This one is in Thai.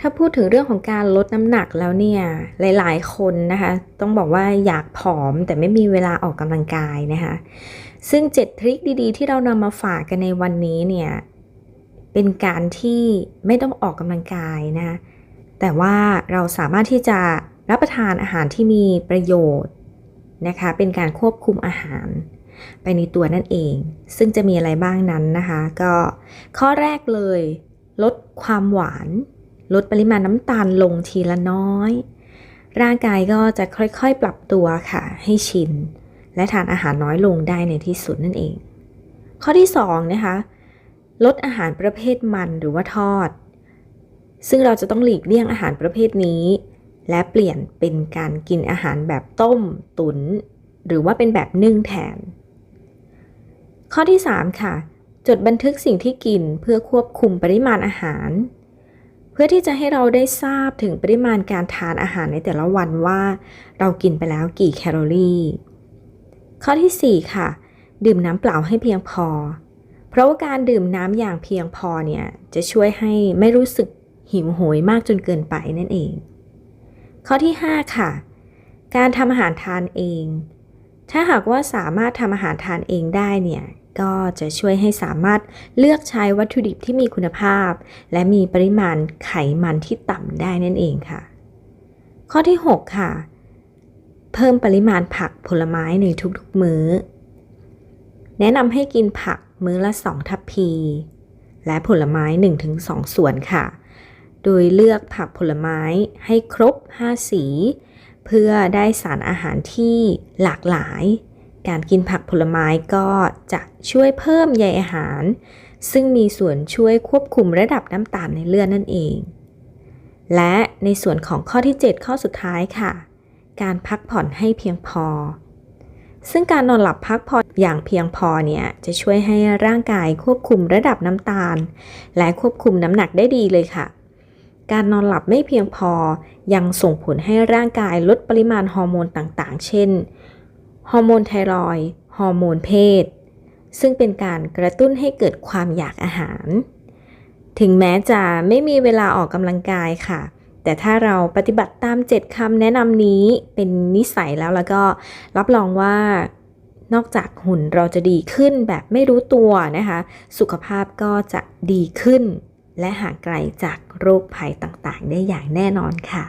ถ้าพูดถึงเรื่องของการลดน้ำหนักแล้วเนี่ย หลายๆ คนนะคะ ต้องบอกว่าอยากผอมแต่ไม่มีเวลาออกกำลังกายนะคะ ซึ่ง 7 ทริคดีๆ ที่เรานำมาฝากกันในวันนี้เนี่ย เป็นการที่ไม่ต้องออกกำลังกายนะ แต่ว่าเราสามารถที่จะรับประทานอาหารที่มีประโยชน์นะคะ เป็นการควบคุมอาหารไปในตัวนั่นเอง ซึ่งจะมีอะไรบ้างนั้นนะคะ ก็ข้อแรกเลย ลดความหวาน ลดปริมาณน้ำตาลลงทีละน้อย ร่างกายก็จะค่อยๆปรับตัวค่ะ ให้ชิน และทานอาหารน้อยลงได้ในที่สุดนั่นเอง ข้อที่2นะคะลดอาหารประเภทมันหรือว่าทอด ซึ่งเราจะต้องหลีกเลี่ยงอาหารประเภทนี้ และเปลี่ยนเป็นการกินอาหารแบบต้ม ตุนหรือว่าเป็นแบบนึ่งแทน ข้อที่ 3 ค่ะ จดบันทึกสิ่งที่กินเพื่อควบคุมปริมาณอาหาร เพื่อที่จะให้เราได้ทราบถึงปริมาณการทานอาหารในแต่ละวันว่า เรากินไปแล้วกี่แคลอรี่ ข้อที่ 4 ค่ะ ดื่มน้ำเปล่าให้เพียงพอ เพราะว่าการดื่มน้ำอย่างเพียงพอเนี่ยจะช่วยให้ไม่รู้สึกหิวโหยมากจนเกินไปนั่นเอง ข้อที่ 5 ค่ะ การทำอาหารทานเอง ถ้าหากว่าสามารถทำอาหารทานเองได้เนี่ย ก็จะช่วยให้สามารถเลือกใช้วัตถุดิบที่มีคุณภาพ และมีปริมาณไขมันที่ต่ำได้นั่นเองค่ะ ข้อที่ 6 ค่ะ เพิ่มปริมาณผักผลไม้ในทุกๆมื้อ แนะนำให้กินผักมื้อละ 2 ทัพพี และผลไม้ 1-2 ส่วนค่ะ โดยเลือกผักผลไม้ให้ครบ 5 สี เพื่อได้สารอาหารที่หลากหลาย การกินผักผลไม้ก็จะช่วยเพิ่มใยอาหาร ซึ่งมีส่วนช่วยควบคุมระดับน้ำตาลในเลือดนั่นเอง และในส่วนของข้อที่ 7 ข้อสุดท้ายค่ะ การพักผ่อนให้เพียงพอ ซึ่งการนอนหลับพักผ่อนอย่างเพียงพอเนี่ยจะช่วยให้ร่างกายควบคุมระดับน้ำตาล และควบคุมน้ำหนักได้ดีเลยค่ะการนอนหลับไม่เพียงพอยังส่งผลให้ร่างกายลดปริมาณฮอร์โมนต่างๆ เช่น ฮอร์โมนไทรอยฮอร์โมนเพศ ซึ่งเป็นการกระตุ้นให้เกิดความอยากอาหาร ถึงแม้จะไม่มีเวลาออกกำลังกายค่ะ แต่ถ้าเราปฏิบัติตาม 7คำแนะนำนี้เป็นนิสัยแล้วแล้วก็รับรองว่านอกจากหุ่นเราจะดีขึ้นแบบไม่รู้ตัวนะคะ สุขภาพก็จะดีขึ้น และห่างไกลจากโรคภัยต่างๆ ได้อย่างแน่นอนค่ะ